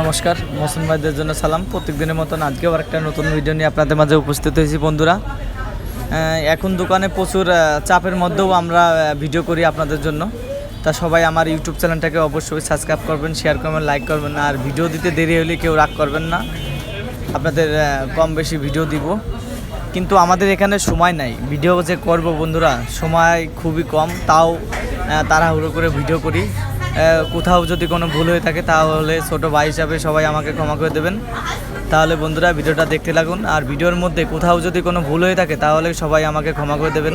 নমস্কার মোসন ভাইদের জন্য সালাম। প্রত্যেক দিনের মতন আজকেও একটা নতুন ভিডিও নিয়ে আপনাদের মাঝে উপস্থিত হয়েছি বন্ধুরা। এখন দোকানে প্রচুর চাপের মধ্যেও আমরা ভিডিও করি আপনাদের জন্য। তা সবাই আমার ইউটিউব চ্যানেলটাকে অবশ্যই সাবস্ক্রাইব করবেন শেয়ার করবেন লাইক করবেন, আর ভিডিও দিতে দেরি হলে কেউ রাগ করবেন না। আপনাদের কম বেশি ভিডিও দিব। কিন্তু আমাদের এখানে সময় নাই। ভিডিও যে করব বন্ধুরা, সময় খুবই কম। তাও তাড়াহুড়ো করে ভিডিও করি। কোথাও যদি কোনো ভুল হয়ে থাকে তাহলে ছোট ভাই হিসাবে সবাই আমাকে ক্ষমা করে দেবেন। তাহলে বন্ধুরা, ভিডিওটা দেখতে লাগুন আর ভিডিওর মধ্যে কোথাও যদি কোনো ভুল হয়ে থাকে তাহলে সবাই আমাকে ক্ষমা করে দেবেন।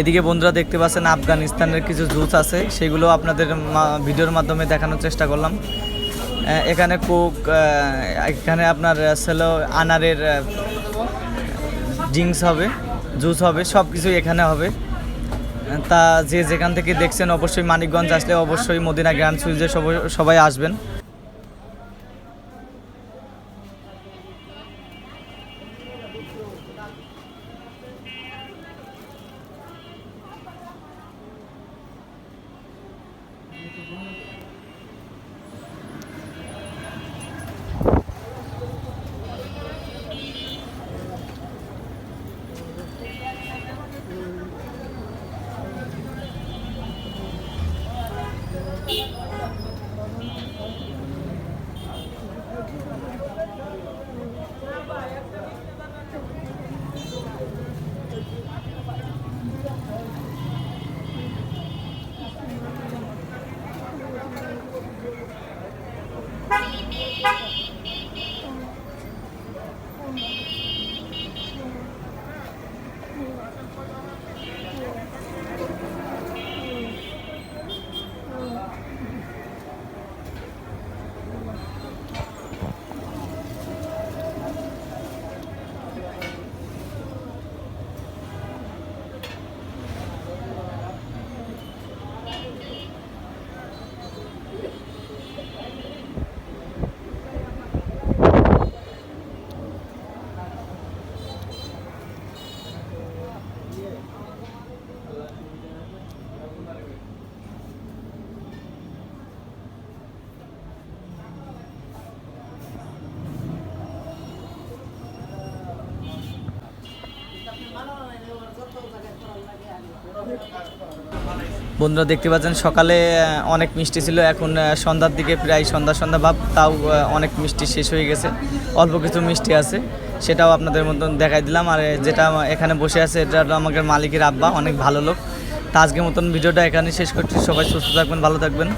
এদিকে বন্ধুরা দেখতে পাচ্ছেন আফগানিস্তানের কিছু জুস আছে, সেগুলো আপনাদের ভিডিওর মাধ্যমে দেখানোর চেষ্টা করলাম। এখানে কোক এখানে আপনার সেলো আনারের ড্রিঙ্কস হবে, জুস হবে সব কিছুই এখানে হবে। তা যে যেখান থেকে দেখছেন, অবশ্যই মানিকগঞ্জ আসলে অবশ্যই মদিনা গ্র্যান্ড সুইজে সবাই আসবেন। বন্ধুরা দেখতে পাচ্ছেন, সকালে অনেক মিষ্টি ছিল। এখন সন্ধ্যার দিকে প্রায় সন্ধ্যা সন্ধ্যা ভাব, তাও অনেক মিষ্টি শেষ হয়ে গেছে। অল্প কিছু মিষ্টি আছে, সেটাও আপনাদের মতন দেখাই দিলাম। আর যেটা এখানে বসে আছে, এটা আমাদের মালিকের আব্বা, অনেক ভালো লোক। তা আজকের মতন ভিডিওটা এখানে শেষ করছি। সবাই সুস্থ থাকবেন, ভালো থাকবেন।